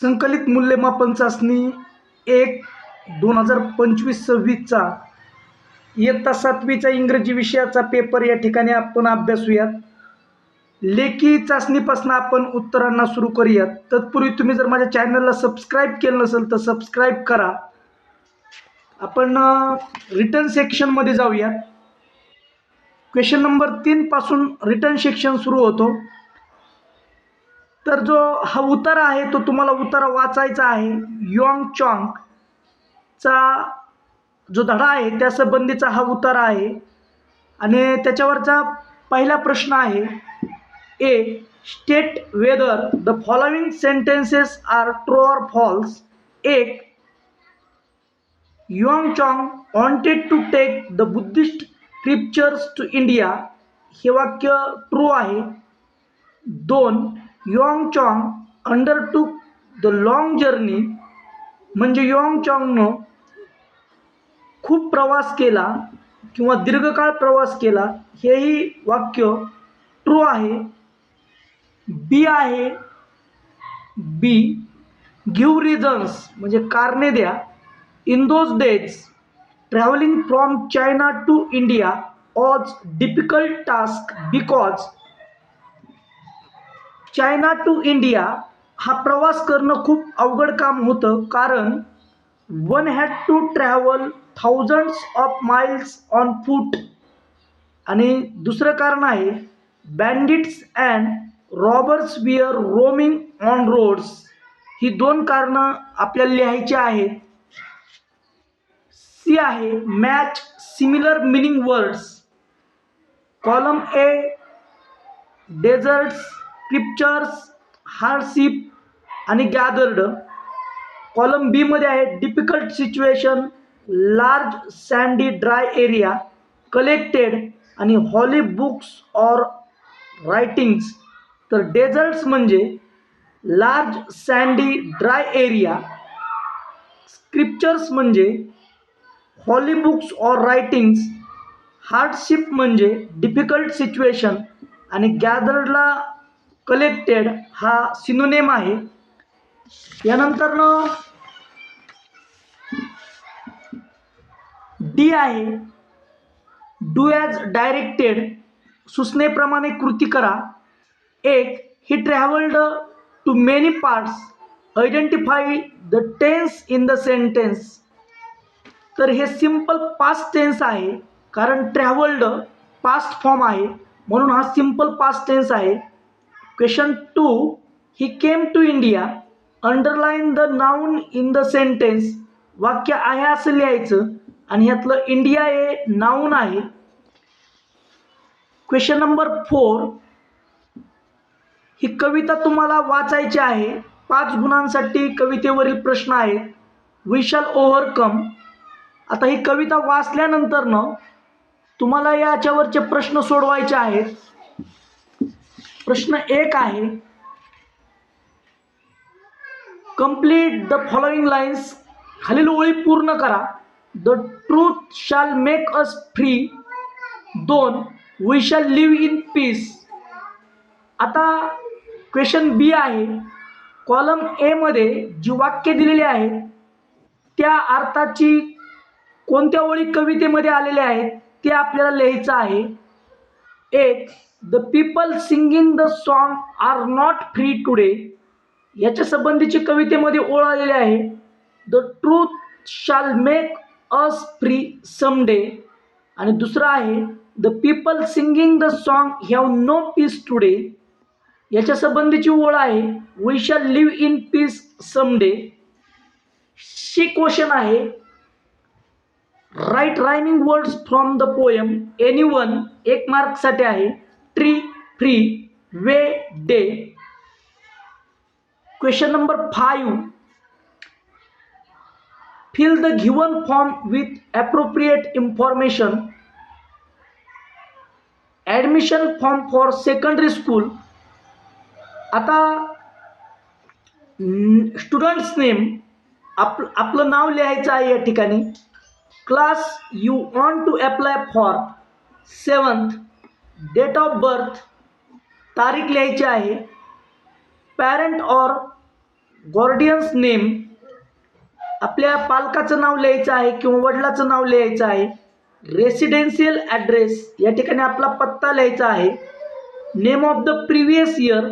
संकलित मूल्यमापन चाचणी एक दोन हजार पंचवीस सव्वीसचा. इयत्ता सातवीचा इंग्रजी विषयाचा पेपर या ठिकाणी आपण अभ्यासूयात लेखी चाचणीपासून आपण उत्तरांना सुरू करूयात. तत्पूर्वी तुम्ही जर माझ्या चॅनलला सबस्क्राईब केलं नसेल तर सबस्क्राईब करा. आपण रिटर्न सेक्शनमध्ये जाऊयात. क्वेश्चन नंबर तीनपासून रिटर्न सेक्शन सुरू होतो. तर जो हा उतारा आहे तो तुम्हाला उतारा वाचायचा आहे. यॉंग चॉंगचा जो धडा आहे त्या संबंधीचा हा उतारा आहे. आणि त्याच्यावरचा पहिला प्रश्न आहे A state whether the following sentences are true or false एक Yuan Chwang wanted to take the Buddhist scriptures to India हे वाक्य ट्रू आहे. दोन Chwang undertook the long journey म्हणजे युआंग चॉंगनं खूप प्रवास केला किंवा दीर्घकाळ प्रवास केला. हेही वाक्य ट्रू आहे. बी आहे. बी गिव रिझन्स म्हणजे कारणे द्या. In those days travelling from China to India was difficult task because China to India हा प्रवास करणं खूप अवघड काम होतं. कारण one had to travel thousands of miles on foot आणि दुसरं कारण आहे bandits and robbers were roaming on roads ही दोन कारणं आपल्याला लिहायची आहेत. सी आहे match similar meaning words column A deserts scriptures hardship आणि गॅदर्ड कॉलम बीमध्ये आहे difficult situation large sandy dry area collected आणि हॉली बुक्स ऑर रायटिंग्स तर डेझर्ट्स म्हणजे large sandy dry area scriptures म्हणजे holy books or writings hardship म्हणजे difficult situation आणि गॅदर्डला कलेक्टेड हा सिनोनेम आहे. यानंतरनं डी आहे. डू ॲज डायरेक्टेड सूचनेप्रमाणे कृती करा. एक he travelled to many parts identify the tense in the sentence तर हे सिंपल पास्ट टेन्स आहे. कारण ट्रॅव्हल्ड पास्ट फॉर्म आहे. म्हणून हा सिंपल पास्ट टेन्स आहे. Question two he came to India underline the noun in the sentence वाक्य आहे असं लिहायचं. आणि ह्यातलं इंडिया हे नाऊन आहे. क्वेश्चन नंबर फोर ही कविता तुम्हाला वाचायची आहे. पाच गुणांसाठी कवितेवरील प्रश्न आहेत. वी शॅल ओव्हरकम आता ही कविता वाचल्यानंतरनं तुम्हाला याच्यावरचे प्रश्न सोडवायचे आहेत. प्रश्न एक आहे. कंप्लीट द फॉलोइंग लाईन्स खालील ओळी पूर्ण करा. The truth shall make us free दोन we shall live in peace आता क्वेश्चन बी आहे. कॉलम एमध्ये जी वाक्य दिलेली आहेत त्या अर्थाची कोणत्या ओळी कवितेमध्ये आलेल्या आहेत ते आपल्याला लिहायचं आहे. एक the people singing the song are not free today याच्या संबंधीची कवितेमध्ये ओळ आलेली आहे. The truth shall make us free someday आणि दुसरं आहे the people singing the song have no peace today याच्या संबंधीची ओळ आहे we shall live in peace someday C question आहे write rhyming words from the poem any one एक मार्कसाठी आहे. Tree free way day question number five fill the given form with appropriate information admission form for secondary school आता student's name आप आपलं नाव लिहायचं आहे या ठिकाणी. Class you want to apply for seventh date of birth तारीख लिहायची आहे. पॅरेंट ऑर गॉर्डियन्स नेम आपल्या पालकाचं नाव लिहायचं आहे किंवा वडिलाचं नाव लिहायचं आहे. रेसिडेन्शियल ॲड्रेस या ठिकाणी आपला पत्ता लिहायचा आहे. Name of the previous year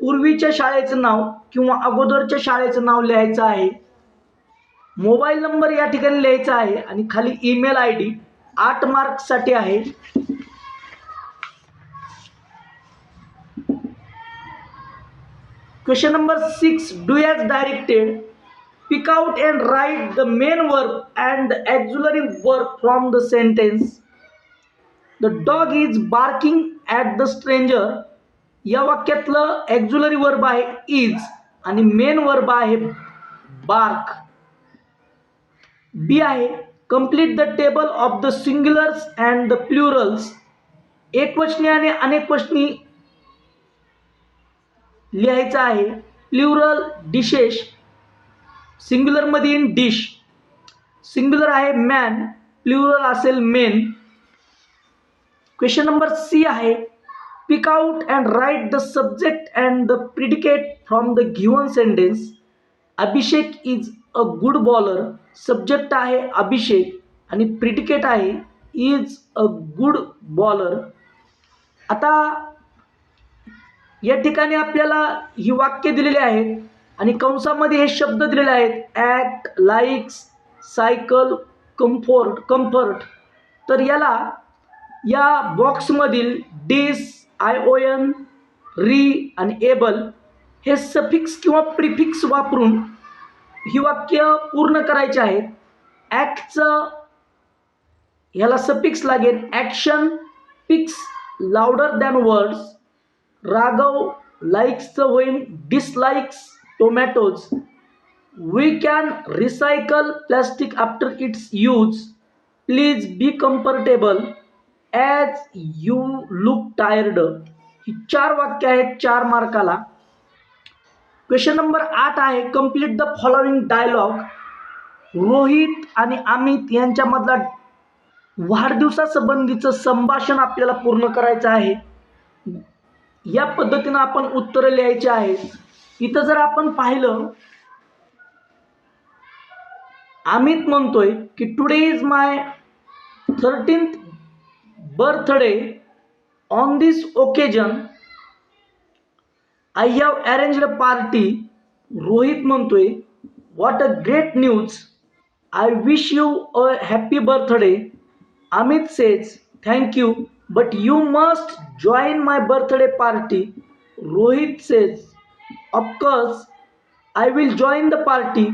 पूर्वीच्या शाळेचं नाव किंवा अगोदरच्या शाळेचं नाव लिहायचं आहे. मोबाईल नंबर या ठिकाणी लिहायचा आहे आणि खाली ईमेल आय डी आठ मार्क्ससाठी आहे. Question number six do as directed pick out and write the main verb and the auxiliary verb from the sentence the dog is barking at the stranger या वाक्यातलं ॲक्झ्युलरी वर्ब आहे is आणि main verb आहे bark B आहे complete the table of the singulars and the plurals एकवचनी आणि अनेक लिहायचं आहे. प्ल्युरल डिशेस सिंग्युलरमध्ये इन डिश सिंग्युलर आहे मॅन प्ल्युरल असेल मेन क्वेश्चन नंबर सी आहे. Pick out and write the subject and the predicate from the given sentence Abhishek is a good bowler subject आहे अभिषेक आणि प्रिडिकेट आहे. Is a good bowler आता या ठिकाणी आपल्याला ही वाक्य दिलेली आहेत आणि कंसामध्ये हे शब्द दिलेले आहेत act likes cycle comfort comfort तर याला या बॉक्समधील डिस आय ओ एन री आणि एबल हे सफिक्स किंवा प्रिफिक्स वापरून ही वाक्य पूर्ण करायची आहेत ॲक्टचं ह्याला सफिक्स लागेल. Action speaks louder than words Raghav लाईक्सचं होईन dislikes tomatoes we can recycle plastic after its use please be comfortable as you look tired ही चार वाक्य आहेत चार मार्काला. क्वेश्चन नंबर आठ आहे complete the following dialogue Rohit आणि अमित यांच्यामधला वाढदिवसासंबंधीचं संभाषण आपल्याला पूर्ण करायचं आहे. या पद्धतीनं आपण उत्तरं लिहायची आहेत इथं जर आपण पाहिलं अमित म्हणतोय की today is my thirteenth birthday on this occasion I have arranged a party Rohit म्हणतोय what a great news I wish you a happy birthday Amit says thank you but you must join my birthday party Rohit says of course I will join the party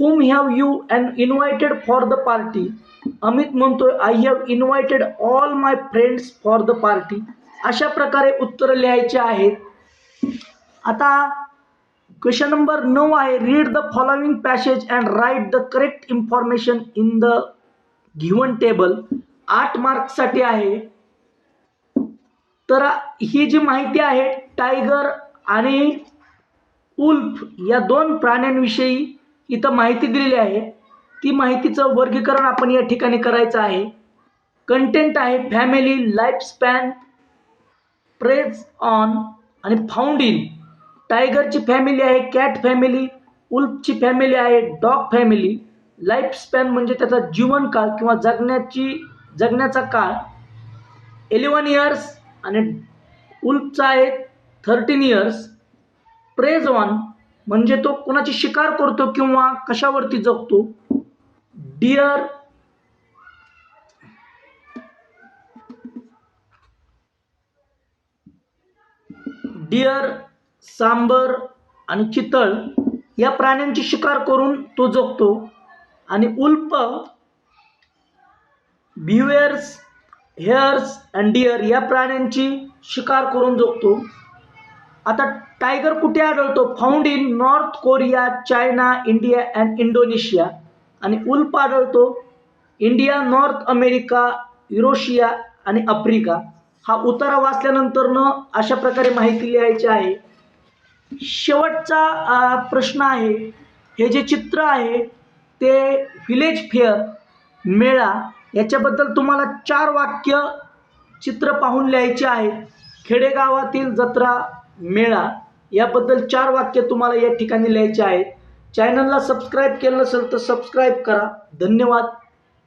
whom have you and invited for the party Amit म्हणतोय I have invited all my friends for the party अशा प्रकारे उत्तरं लिहायची आहेत. आता question number नऊ आहे. Read the following passage and write the correct information in the given table आठ मार्क्ससाठी आहे. तर ही जी माहिती आहे टायगर आणि उल्फ या दोन प्राण्यांविषयी इथं माहिती दिलेली आहे. ती माहितीचं वर्गीकरण आपण या ठिकाणी करायचं आहे. कंटेंट आहे family life span prey on आणि फाउंड इन टायगरची फॅमिली आहे कॅट फॅमिली उल्फची फॅमिली आहे डॉग फॅमिली लाईफ स्पॅन म्हणजे त्याचा जीवनकाळ किंवा जगण्याची जगण्याचा काळ. इलेवन इयर्स आणि उल्फचा आहे थर्टीन इयर्स प्रेज ऑन म्हणजे तो कोणाची शिकार करतो किंवा कशावरती जगतो? डिअर डिअर सांबर आणि चितळ या प्राण्यांची शिकार करून तो जगतो. आणि wolf beavers hares and deer या प्राण्यांची शिकार करून जगतो आता टायगर कुठे आढळतो? Found in North Korea China India and Indonesia आणि उल्प आढळतो इंडिया नॉर्थ अमेरिका युरोशिया आणि आफ्रिका. हा उतारा वाचल्यानंतरनं अशा प्रकारे माहिती लिहायची आहे. शेवटचा प्रश्न आहे. हे जे चित्र आहे ते विलेज फेअर मेळा. याच्याबद्दल तुम्हाला चार वाक्य चित्र पाहून लिहायचे आहे. खेडेगावातील जत्रा मेळा याबद्दल चार वाक्य तुम्हाला या ठिकाणी लिहायचे आहेत चॅनलला सबस्क्राईब केलं नसेल तर सबस्क्राईब करा. धन्यवाद.